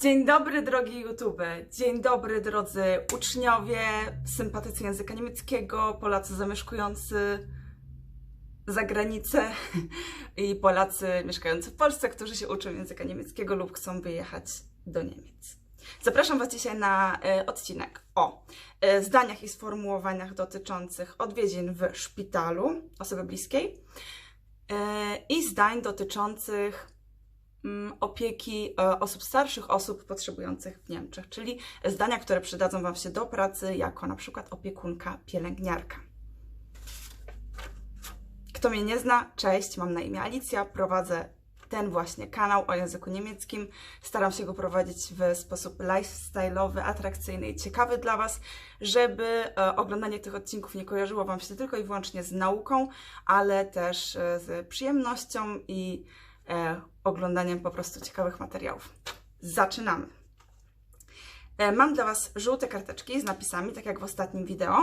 Dzień dobry, drogi YouTube. Dzień dobry, drodzy uczniowie, sympatycy języka niemieckiego, Polacy zamieszkujący za granicę i Polacy mieszkający w Polsce, którzy się uczą języka niemieckiego lub chcą wyjechać do Niemiec. Zapraszam Was dzisiaj na e, odcinek o e, zdaniach i sformułowaniach dotyczących odwiedzin w szpitalu osoby bliskiej e, i zdań dotyczących opieki e, osób starszych, osób potrzebujących w Niemczech, czyli zdania, które przydadzą Wam się do pracy jako na przykład opiekunka, pielęgniarka. Kto mnie nie zna, cześć, mam na imię Alicja, prowadzę ten właśnie kanał o języku niemieckim. Staram się go prowadzić w sposób lifestyle'owy, atrakcyjny i ciekawy dla Was, żeby e, oglądanie tych odcinków nie kojarzyło Wam się tylko i wyłącznie z nauką, ale też e, z przyjemnością i oglądaniem po prostu ciekawych materiałów. Zaczynamy. E, Mam dla Was żółte karteczki z napisami, tak jak w ostatnim wideo.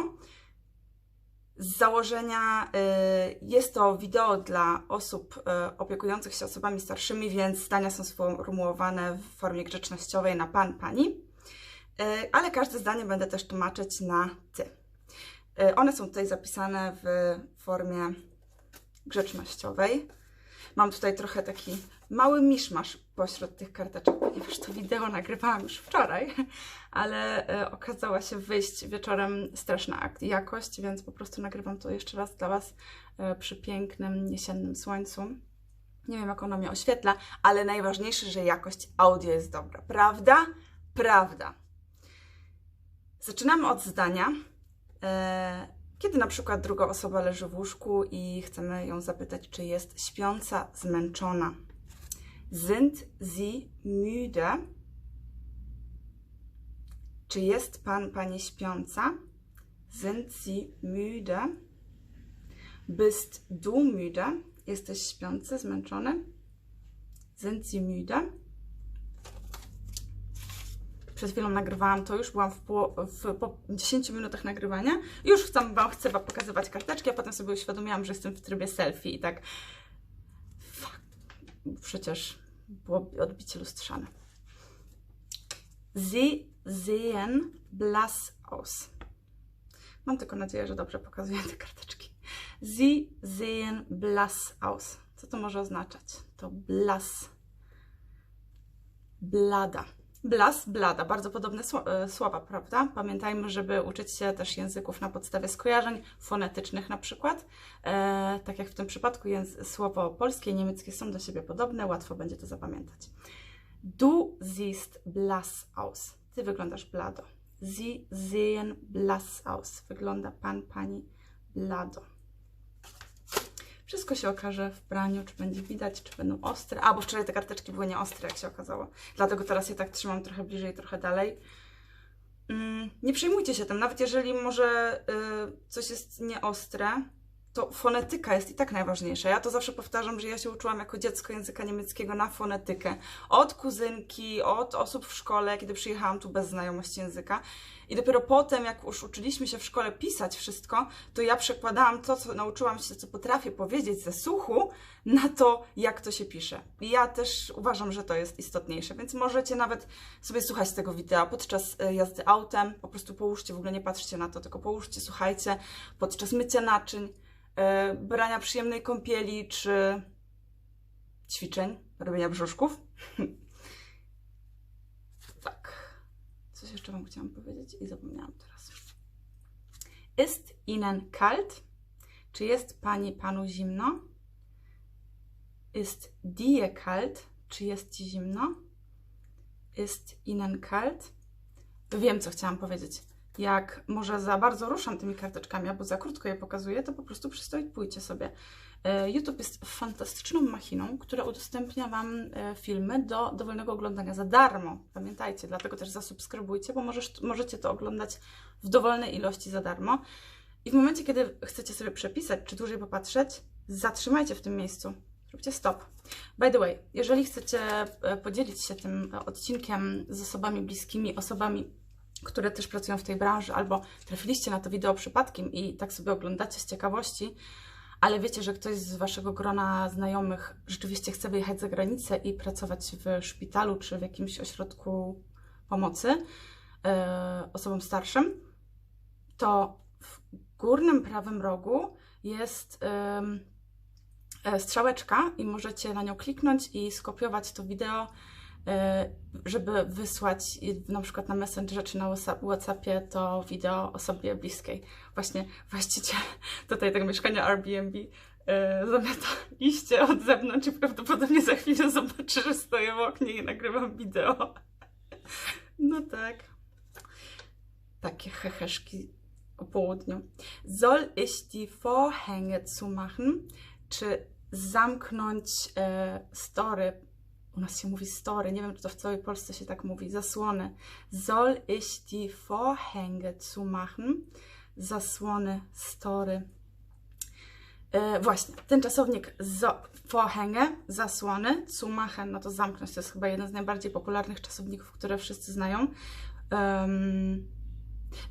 Z założenia y, jest to wideo dla osób opiekujących się osobami starszymi, więc zdania są sformułowane w formie grzecznościowej na pan, pani, ale każde zdanie będę też tłumaczyć na ty. One są tutaj zapisane w formie grzecznościowej. Mam tutaj trochę taki mały miszmasz pośród tych karteczek, ponieważ to wideo nagrywałam już wczoraj, ale e, okazała się wyjść wieczorem straszna jakość, więc po prostu nagrywam to jeszcze raz dla Was e, przy pięknym jesiennym słońcu. Nie wiem, jak ono mnie oświetla, ale najważniejsze, że jakość audio jest dobra. Prawda? Prawda. Zaczynamy od zdania. Kiedy na przykład druga osoba leży w łóżku i chcemy ją zapytać, czy jest śpiąca, zmęczona. Sind Sie müde? Czy jest pan, pani śpiąca? Sind Sie müde? Bist du müde? Jesteś śpiący, zmęczony? Sind Sie müde? Przed chwilą nagrywałam to już, byłam w, poło- w po 10 minutach nagrywania. Już chcę Wam, chcę wam pokazywać karteczki, a potem sobie uświadomiłam, że jestem w trybie selfie i tak. Fuck. Przecież było odbicie lustrzane. Sie sehen blass aus. Mam tylko nadzieję, że dobrze pokazuję te karteczki. Sie sehen blass aus. Co to może oznaczać? To blass. Blada. Blas, blada, bardzo podobne e, słowa, prawda? Pamiętajmy, żeby uczyć się też języków na podstawie skojarzeń fonetycznych na przykład. E, tak jak w tym przypadku słowo polskie i niemieckie są do siebie podobne, łatwo będzie to zapamiętać. Du siehst blass aus. Ty wyglądasz blado. Sie sehen blass aus. Wygląda pan, pani blado. Wszystko się okaże w praniu, czy będzie widać, czy będą ostre. A, bo wczoraj te karteczki były nieostre, jak się okazało. Dlatego teraz je tak trzymam trochę bliżej, trochę dalej. Mm, nie przejmujcie się tym, nawet jeżeli może y, coś jest nieostre, to fonetyka jest i tak najważniejsza. Ja to zawsze powtarzam, że ja się uczyłam jako dziecko języka niemieckiego na fonetykę. Od kuzynki, od osób w szkole, kiedy przyjechałam tu bez znajomości języka. I dopiero potem, jak już uczyliśmy się w szkole pisać wszystko, to ja przekładałam to, co nauczyłam się, co potrafię powiedzieć ze słuchu, na to, jak to się pisze. I ja też uważam, że to jest istotniejsze, więc możecie nawet sobie słuchać tego wideo podczas e, jazdy autem. Po prostu połóżcie, w ogóle nie patrzcie na to, tylko połóżcie, słuchajcie, podczas mycia naczyń, e, brania przyjemnej kąpieli czy ćwiczeń, robienia brzuszków. tak. Coś jeszcze Wam chciałam powiedzieć i zapomniałam teraz. Ist Ihnen kalt? Czy jest Pani Panu zimno? Ist dir kalt? Czy jest Ci zimno? Ist Ihnen kalt? Wiem, co chciałam powiedzieć. Jak może za bardzo ruszam tymi karteczkami, albo za krótko je pokazuję, to po prostu przystopujcie sobie. E, YouTube jest fantastyczną machiną, która udostępnia Wam e, filmy do dowolnego oglądania za darmo. Pamiętajcie, dlatego też zasubskrybujcie, bo możesz, możecie to oglądać w dowolnej ilości za darmo. I w momencie, kiedy chcecie sobie przepisać, czy dłużej popatrzeć, zatrzymajcie w tym miejscu. Róbcie stop. By the way, jeżeli chcecie e, podzielić się tym odcinkiem z osobami bliskimi, osobami, które też pracują w tej branży, albo trafiliście na to wideo przypadkiem i tak sobie oglądacie z ciekawości, ale wiecie, że ktoś z waszego grona znajomych rzeczywiście chce wyjechać za granicę i pracować w szpitalu czy w jakimś ośrodku pomocy e, osobom starszym, to w górnym prawym rogu jest e, strzałeczka i możecie na nią kliknąć i skopiować to wideo, żeby wysłać na przykład na Messengerze czy na Whats- Whatsappie to wideo osobie bliskiej. Właśnie właściciel tutaj tego mieszkania Airbnb e, zamiata liście od zewnątrz i prawdopodobnie za chwilę zobaczy, że stoję w oknie i nagrywam wideo. No tak. Takie heheszki o południu. Soll ich die Vorhänge zumachen? Czy zamknąć e, story? U nas się mówi story, nie wiem, czy to w całej Polsce się tak mówi. Zasłony. Soll ich die Vorhänge zumachen? Zasłony, story. E, właśnie, ten czasownik zo, Vorhänge, zasłony, zumachen, no to zamknąć, to jest chyba jeden z najbardziej popularnych czasowników, które wszyscy znają. Um,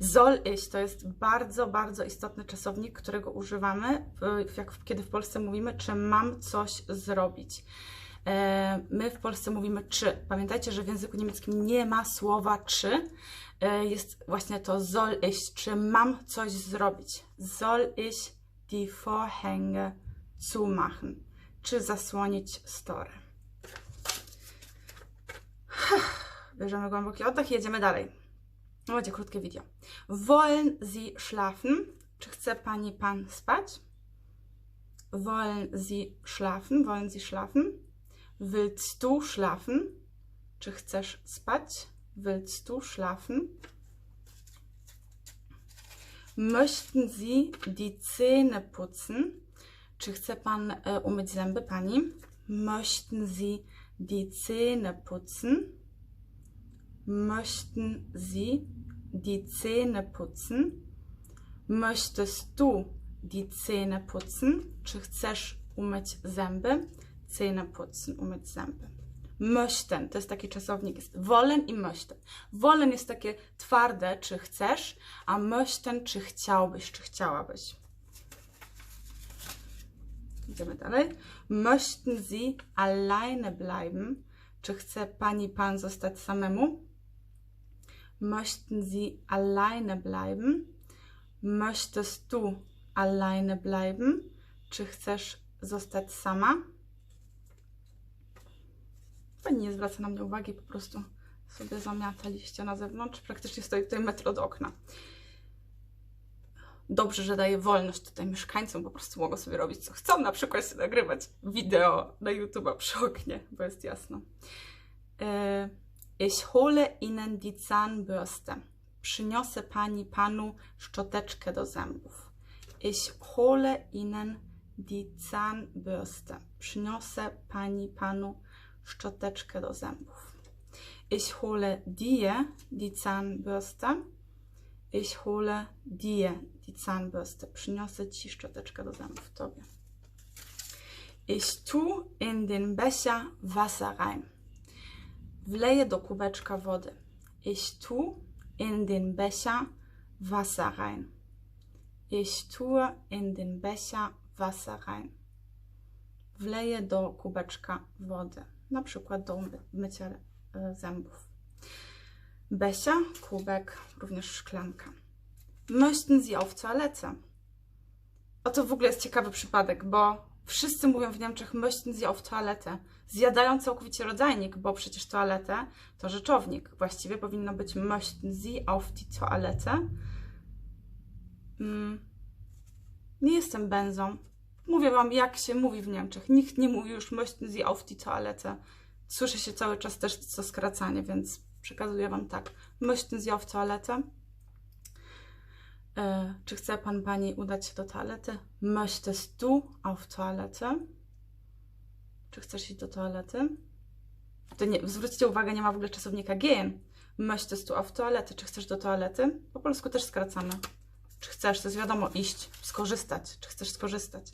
Soll ich to jest bardzo, bardzo istotny czasownik, którego używamy, jak, kiedy w Polsce mówimy, czy mam coś zrobić. E, My w Polsce mówimy czy. Pamiętajcie, że w języku niemieckim nie ma słowa czy. E, Jest właśnie to soll ich, czy mam coś zrobić. Soll ich die Vorhänge zumachen? Czy zasłonić story? Bierzemy głęboki oddech i jedziemy dalej. Będzie krótkie video. Wollen Sie schlafen? Czy chce Pani Pan spać? Wollen Sie schlafen? Wollen Sie schlafen? Willst du schlafen? Czy chcesz spać? Willst du schlafen? Möchten Sie die Zähne putzen? Czy chce Pan e, umyć zęby Pani? Möchten Sie die Zähne putzen? Möchten Sie die Zähne putzen? Möchtest du die Zähne putzen? Czy chcesz umyć zęby? Zähne putzen, umyć zęby. Möchten to jest taki czasownik, jest wollen i möchten. Wollen jest takie twarde, czy chcesz, a möchten, czy chciałbyś, czy chciałabyś. Idziemy dalej. Möchten Sie alleine bleiben? Czy chce pani, pan zostać samemu? Möchten Sie alleine bleiben? Möchtest du alleine bleiben? Czy chcesz zostać sama? Pani nie zwraca na mnie uwagi, po prostu sobie zamiata liście na zewnątrz. Praktycznie stoi tutaj metr od okna. Dobrze, że daje wolność tutaj mieszkańcom, po prostu mogą sobie robić co chcą, na przykład nagrywać wideo na YouTube'a przy oknie, bo jest jasno. E, Ich hole Ihnen die Zahnbürste. Przyniosę Pani Panu szczoteczkę do zębów. Ich hole Ihnen die Zahnbürste. Przyniosę Pani Panu szczoteczkę do zębów. Ich hole dir die Zahnbürste. Ich hole dir die Zahnbürste. Przyniosę Ci szczoteczkę do zębów, Tobie. Ich tu in den Becher Wasser rein. Wleję do kubeczka wody. Ich tu in den Becher Wasser rein. Ich tue in den Becher Wasser rein. Wleję do kubeczka wody. Na przykład do my- mycia e, zębów. Becher, kubek, również szklanka. Möchten Sie auf Toilette? O to w ogóle jest ciekawy przypadek, bo wszyscy mówią w Niemczech möchten Sie auf Toilette. Zjadają całkowicie rodzajnik, bo przecież toaletę to rzeczownik. Właściwie powinno być möchten Sie auf die Toilette. Mm. Nie jestem benzą. Mówię Wam, jak się mówi w Niemczech. Nikt nie mówi już möchten Sie auf die Toilette. Słyszy się cały czas też to skracanie, więc przekazuję Wam tak. Möchten Sie auf Toilette? E, czy chce Pan, Pani udać się do toalety? Möchtest du auf Toilette? Czy chcesz iść do toalety? To nie, zwróćcie uwagę, nie ma w ogóle czasownika gehen. Möchtest du auf Toilette? Czy chcesz do toalety? Po polsku też skracamy. Czy chcesz, to jest wiadomo, iść, skorzystać. Czy chcesz skorzystać?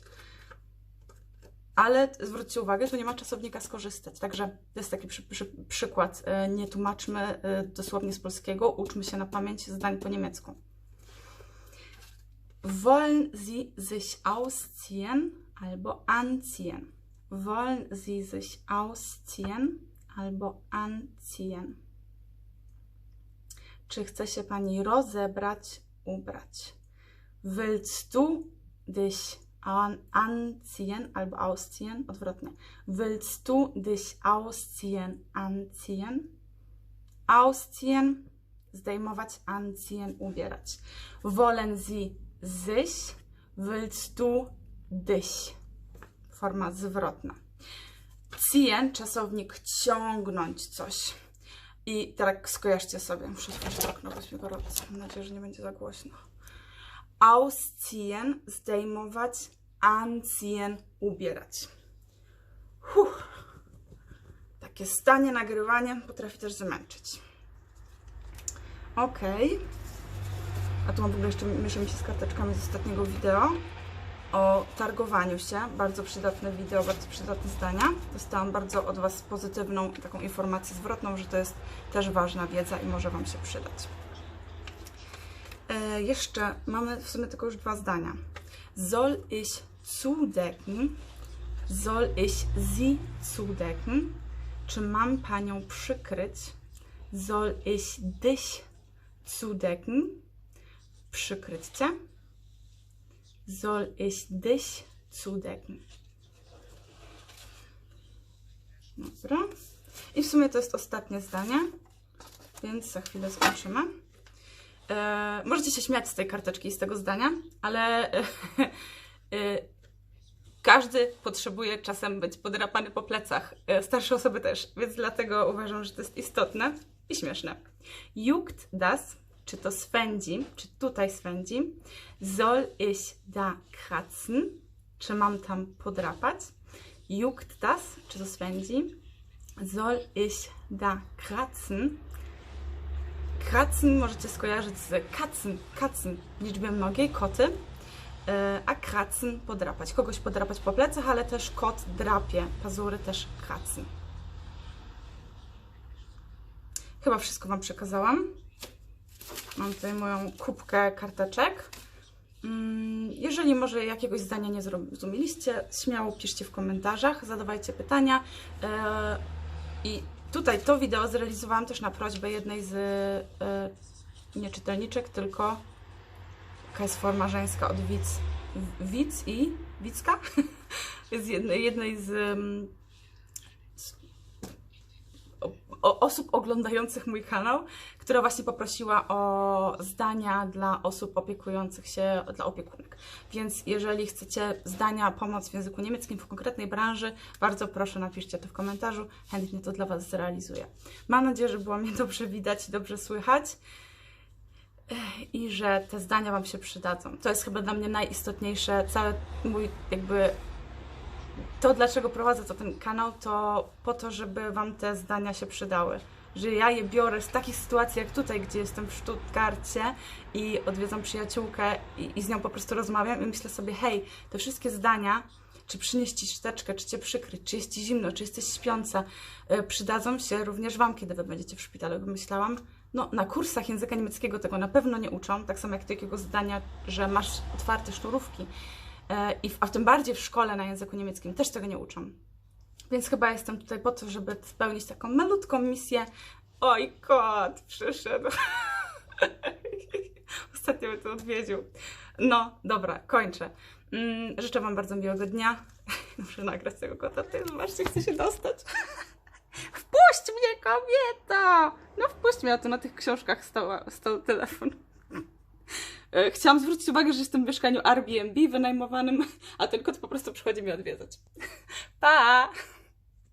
Ale zwróćcie uwagę, że nie ma czasownika skorzystać. Także to jest taki przy, przy, przykład. E, Nie tłumaczmy e, dosłownie z polskiego, uczmy się na pamięć zdań po niemiecku. Wollen Sie sich ausziehen albo anziehen? Wollen Sie sich ausziehen albo anziehen? Czy chce się pani rozebrać, ubrać? Willst du dich an, anziehen albo ausziehen? Odwrotnie. Willst du dich ausziehen, anziehen? Ausziehen, zdejmować, anziehen, ubierać. Wollen Sie sich? Willst du dich? Forma zwrotna. Ziehen, czasownik ciągnąć coś. I teraz skojarzcie sobie, muszę otworzyć okno, bo mi gorąco. Mam nadzieję, że nie będzie za głośno. Ausziehen, zdejmować, anziehen, ubierać. Huh. Takie stanie, nagrywanie potrafi też zmęczyć. Ok. A tu mam w ogóle jeszcze myślę się z karteczkami z ostatniego wideo o targowaniu się. Bardzo przydatne wideo, bardzo przydatne zdania. Dostałam bardzo od Was pozytywną taką informację zwrotną, że to jest też ważna wiedza i może Wam się przydać. E, jeszcze mamy w sumie tylko już dwa zdania. Soll ich zudecken? Soll ich sie zudecken? Czy mam Panią przykryć? Soll ich dich zudecken? Przykryć Cię? Soll ich dich zudecken? Dobra. I w sumie to jest ostatnie zdanie, więc za chwilę skończymy. E, możecie się śmiać z tej karteczki i z tego zdania, ale e, e, każdy potrzebuje czasem być podrapany po plecach. E, starsze osoby też, więc dlatego uważam, że to jest istotne i śmieszne. Juckt das, czy to swędzi, czy tutaj swędzi. Soll ich da kratzen? Czy mam tam podrapać? Juckt das, czy to swędzi? Soll ich da kratzen? Kratzen możecie skojarzyć z katzen w liczbie mnogiej, koty, e, a kratzen podrapać. Kogoś podrapać po plecach, ale też kot drapie, pazury też kratzen. Chyba wszystko Wam przekazałam. Mam tutaj moją kubkę karteczek. Mm, Jeżeli może jakiegoś zdania nie zrozumieliście, śmiało piszcie w komentarzach, zadawajcie pytania. E, I tutaj to wideo zrealizowałam też na prośbę jednej z e, nie czytelniczek, tylko jaka jest forma żeńska od widz, widz i widzka? z jednej, jednej z, mm, z o, osób oglądających mój kanał, która właśnie poprosiła o zdania dla osób opiekujących się, dla opiekunek. Więc jeżeli chcecie zdania, pomoc w języku niemieckim w konkretnej branży, bardzo proszę napiszcie to w komentarzu, chętnie to dla Was zrealizuję. Mam nadzieję, że było mnie dobrze widać i dobrze słychać i że te zdania Wam się przydadzą. To jest chyba dla mnie najistotniejsze, cały mój jakby to, dlaczego prowadzę to ten kanał, to po to, żeby Wam te zdania się przydały. Że ja je biorę z takich sytuacji jak tutaj, gdzie jestem w Stuttgarcie i odwiedzam przyjaciółkę i, i z nią po prostu rozmawiam i myślę sobie, hej, te wszystkie zdania, czy przynieść Ci szczoteczkę, czy Cię przykryć, czy jest Ci zimno, czy jesteś śpiąca, y, przydadzą się również Wam, kiedy Wy będziecie w szpitalu. Myślałam, no na kursach języka niemieckiego tego na pewno nie uczą, tak samo jak takiego zdania, że masz otwarte sznurówki. E, I w, a tym bardziej w szkole na języku niemieckim też tego nie uczą. Więc chyba jestem tutaj po to, żeby spełnić taką malutką misję. Oj, kot przyszedł. Ostatnio mnie tu odwiedził. No, dobra, kończę. Mm, życzę Wam bardzo miłego dnia. Muszę nagrać tego kota. Ty, zobaczcie, chcę się dostać. Wpuść mnie, kobieto! No wpuść mnie, a tu na tych książkach stał, stał telefon. E, Chciałam zwrócić uwagę, że jestem w mieszkaniu Airbnb wynajmowanym, a ten kot po prostu przychodzi mnie odwiedzać. Pa!